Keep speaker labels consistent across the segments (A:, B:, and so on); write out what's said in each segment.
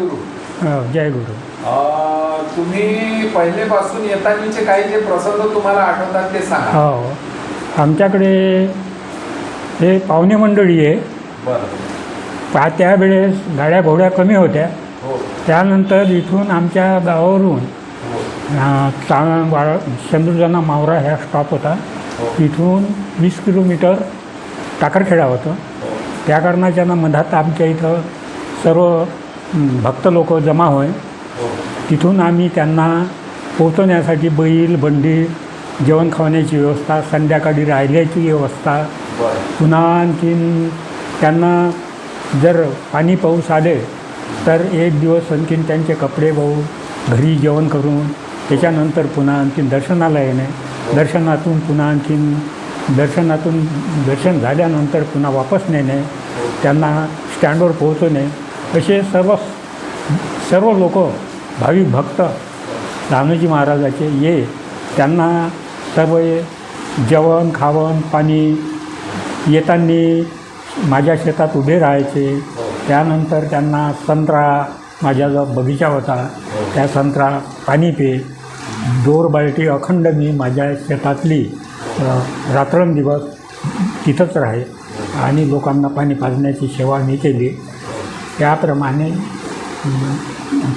A: गुरु
B: अ, जय गुरु
A: तुम्ही पहिलेपासून येतानीचे काही जे प्रसंग तुम्हाला आठवतात ते सांगा.
B: हो आमच्याकडे हे पाहुणे मंडळी आहे.
A: बरं.
B: पा त्यावेळेस गाड्या घोड्या कमी होत्या.
A: हो.
B: त्यानंतर इथून आमच्या गावावरून
A: हो.
B: चा वाळा चंद्रजना मावरा ह्या स्टॉप होता.
A: हो.
B: इथून वीस किलोमीटर टाकरखेडा होतं.
A: हो.
B: त्या कारणाच्या मधात आमच्या इथं सर्व हं, भक्त लोक जमा होय. तिथून आम्ही त्यांना पोचवण्यासाठी बैल बंडी जेवण खावण्याची व्यवस्था संध्याकाळी राहिल्याची व्यवस्था. पुन्हा आणखीन त्यांना जर पाणी पाऊस आले तर एक दिवस आणखीन त्यांचे कपडे वाहून घरी जेवण करून त्याच्यानंतर पुन्हा आणखीन दर्शनाला येणे दर्शनातून पुन्हा आणखीन दर्शनातून दर्शन झाल्यानंतर पुन्हा वापस नेणे त्यांना स्टँडवर पोहोचवणे असे सर्व सर्व लोक भाविक भक्त रामजी महाराजाचे ये त्यांना सर्व जेवण खावण पाणी येताना माझ्या शेतात उभे राहायचे. त्यानंतर त्यांना संत्रा माझ्या जो बगीचा होता त्या संत्रा पाणी पे. दोर बाल्टी अखंड मी माझ्या शेतातली रात्रंदिवस तिथंच राहे. आणि लोकांना पाणी पाजण्याची सेवा मी केली. त्याप्रमाणे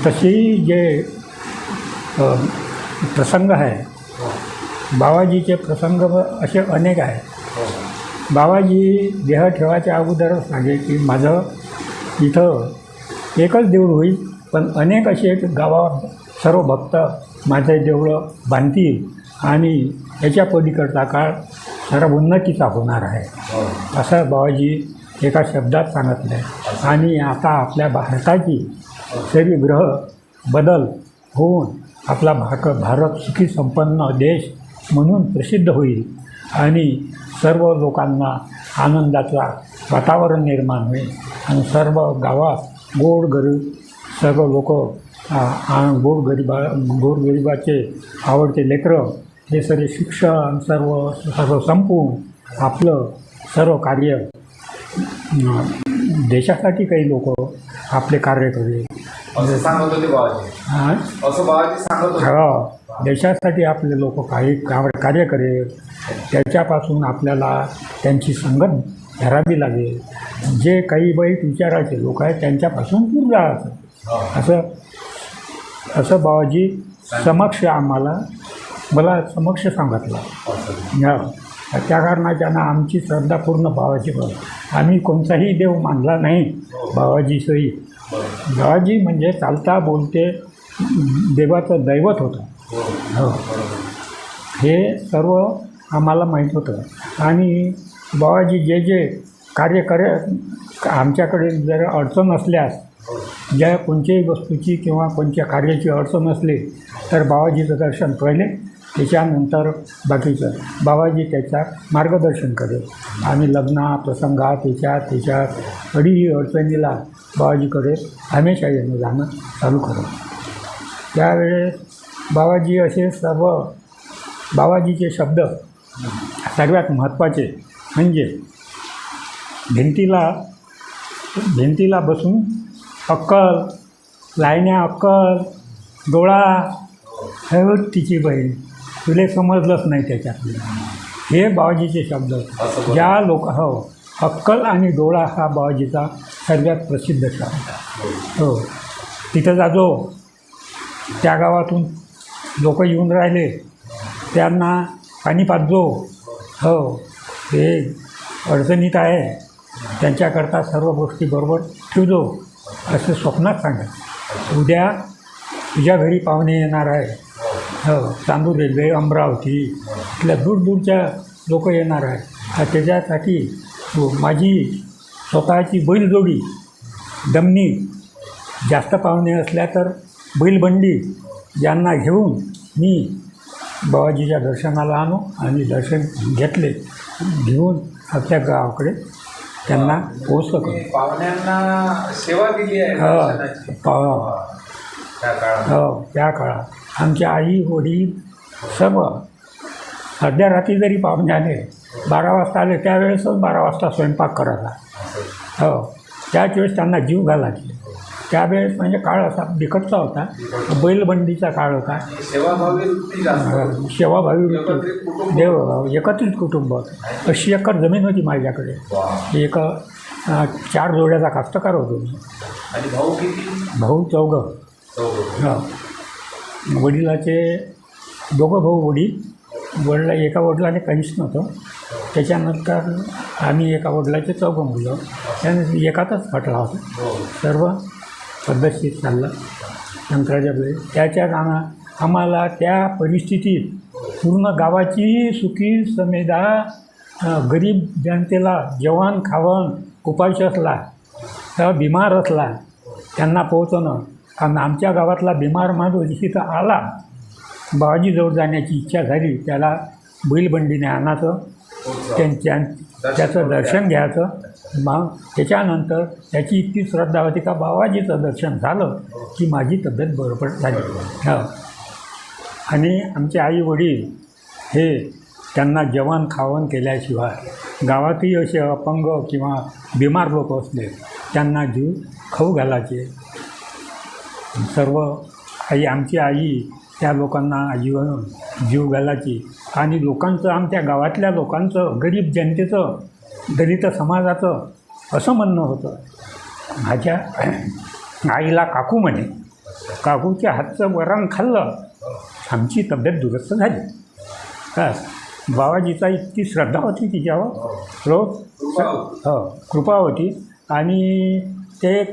B: तशी जे प्रसंग आहे बाबाजीचे प्रसंग असे अनेक आहेत. बाबाजी देह ठेवायच्या अगोदरच सांगे की माझं इथं एकच देऊळ होईल पण अनेक असे गावात सर्व भक्त माझे देवळं बांधतील आणि याच्या पलीकडचा काळ सर्व उन्नतीचा होणार आहे. असं बाबाजी एका शब्दात सांगितलं आहे. आणि आता आपल्या भारताची सर्व ग्रह बदल होऊन आपला भाक भारत सुखी संपन्न देश म्हणून प्रसिद्ध होईल. आणि सर्व लोकांना आनंदाचा वातावरण निर्माण होईल. आणि सर्व गावात गोड गरीब सर्व लोक गोड गरिबा गोरगरिबाचे आवडते लेकरं हे सर्व शिक्षण सर्व सर्व संपवून आपलं सर्व कार्य देशासाठी काही लोक आपले कार्य करेल
A: असं सांगत होते बाबाजी.
B: हां?
A: असं बाबाजी सांगत होते.
B: हो. देशासाठी आपले लोक काही कार्य करेल. त्याच्यापासून आपल्याला त्यांची संगत धरावी लागेल. जे काही वाईट विचाराचे लोक आहेत त्यांच्यापासून दूर राहायचं असं असं बाबाजी समक्ष आम्हाला मला समक्ष सांगितलं. त्या कारणाच्यानं आमची श्रद्धा पूर्ण बाबाजी बघ. आम्ही कोणताही देव मानला नाही बाबाजी सही बाबाजी म्हणजे चालता बोलते देवाचं दैवत होतं. हो. हे सर्व आम्हाला माहीत होतं. आणि बाबाजी जे जे कार्य करे आमच्याकडे जर अडचण असल्यास ज्या कोणत्याही वस्तूची किंवा कोणत्या कार्याची अडचण असली तर बाबाजीचं दर्शन पहिले त्याच्यानंतर बाकीचं बाबाजी त्याच्यात मार्गदर्शन करेल. आम्ही लग्ना प्रसंगा त्याच्यात त्याच्यात अडीही अडचणीला बाबाजीकडे हमेशा येणं जाणं चालू करू त्यावेळेस बाबाजी असे सर्व बाबाजीचे शब्द सर्वात महत्त्वाचे म्हणजे भिंतीला भिंतीला बसून अक्कल लायण्या अक्कल डोळा हे तिची बहीण. तुले समजलंच नाही त्याच्यातले. हे बाबाजीचे शब्द ज्या लोक हो अक्कल आणि डोळा हा बाबाजीचा सर्वात प्रसिद्ध शब्द. हो. तिथं जाजो त्या गावातून लोक येऊन राहिले. त्यांना पाणी पाजो हो. ते अडचणीत आहे. त्यांच्याकरता सर्व गोष्टी बरोबर ठेवजो असं स्वप्नात सांगा उद्या तुझ्या घरी पाहुणे येणार आहे हो. चांदूर रेल्वे अमरावती इथल्या दूरदूरच्या लोक येणार आहे हा त्याच्यासाठी माझी स्वतःची बैलजोडी दमनी जास्त पाहुणे असल्या तर बैलबंडी यांना घेऊन मी बाबाजीच्या दर्शनाला आणू आणि दर्शन घेतले. घेऊन आपल्या गावाकडे त्यांना करू
A: पाहुण्यांना सेवा दिली आहे
B: हो. हो
A: त्या काळात.
B: हो आमच्या आई वडील सर्व अर्ध्या रात्री जरी पाहुणे आले बारा वाजता आले त्यावेळेसच बारा वाजता स्वयंपाक करायला. हो. त्याच वेळेस त्यांना जीव घालायचे त्यावेळेस म्हणजे काळ असा बिकटचा होता. बैलबंडीचा काळ होता.
A: सेवाभावी वृत्ती.
B: सेवाभावी
A: एकत्रित कुटुंब.
B: देव एकत्रित कुटुंब अशी एकर जमीन होती माझ्याकडे. एक चार जोड्याचा कास्तकार होतो मी.
A: भाऊ
B: चौघं.
A: चौघं.
B: हा. वडिलाचे दोघं भाऊ वडील. वडिला एका वडिलाने काहीच नव्हतं. त्याच्यानंतर आम्ही एका वडिलाचे चौघं मुलं. त्याने एकातच फाटला होता. सर्व पद्धतशीर चाललं. शंकराच्या पुढे त्याच्यात आम्हा आम्हाला त्या परिस्थितीत पूर्ण गावाची सुखी समेदा गरीब जनतेला जेवण खावण उपाशी असला तर बिमार असला त्यांना पोहोचवणं कारण आमच्या गावातला बिमार माणूस तिथं आला बाबाजीजवळ जाण्याची इच्छा झाली त्याला बैलबंडीने आणायचं त्यांच्या त्याचं दर्शन घ्यायचं. मग त्याच्यानंतर त्याची इतकी श्रद्धा होती का बाबाजीचं दर्शन झालं की माझी तब्येत बरोबर झाली. हां. आणि आमचे आई वडील हे त्यांना जेवण खावण केल्याशिवाय गावातही असे अपंग किंवा बिमार लोक असले त्यांना जीव खाऊ घालायचे. सर्व आई आमची आई त्या लोकांना जीव जीव घालायची. आणि लोकांचं आमच्या गावातल्या लोकांचं गरीब जनतेचं दलित समाजाचं असं म्हणणं होतं. माझ्या आईला काकू म्हणे. काकूच्या हातचं वरण खाल्लं आमची तब्येत दुरुस्त झाली. बस. बाबाजीचा इतकी श्रद्धा होती तिच्यावर. रोज
A: होती.
B: हो कृपा होती. आणि ते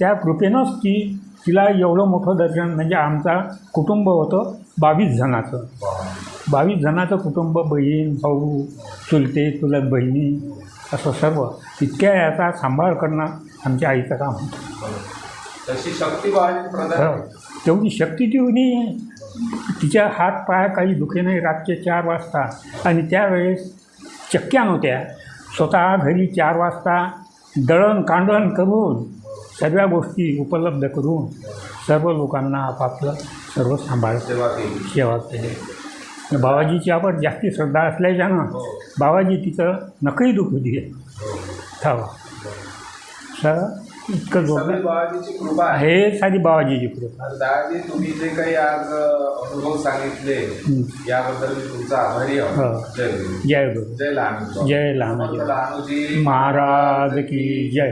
B: त्या कृपेनंच ती तिला एवढं मोठं दर्शन म्हणजे आमचा कुटुंब होतं बावीस जणाचं. बावीस जणाचं कुटुंब बहीण भाऊ चुलते चुलत बहिणी असं सर्व. इतक्या याचा सांभाळ करणं आमच्या आईचं काम होतं.
A: तशी शक्ती
B: हो. तेवढी शक्ती तेवढी तिच्या हात पाय काही दुखे नाही रातचे चार वाजता. आणि त्यावेळेस चक्क्या नव्हत्या स्वतः घरी चार वाजता दळण कांडण करून सर्व गोष्टी उपलब्ध करून सर्व लोकांना आपापलं सर्व सांभाळ
A: सेवा केली.
B: बाबाजीची आपण जास्ती श्रद्धा असल्याच्यानं बाबाजी तिचं नकही दुखू दिले. हो. सर इतकं
A: आहे.
B: हे सारी बाबाजीची कृपा.
A: दादाजी तुम्ही जे काही आज अनुभव सांगितले
B: हं.
A: याबद्दल मी तुमचा आभारी आहोत.
B: हो.
A: जय गुरु.
B: जय गुरु.
A: जय लहान
B: जय
A: लहानूजी
B: महाराज की जय.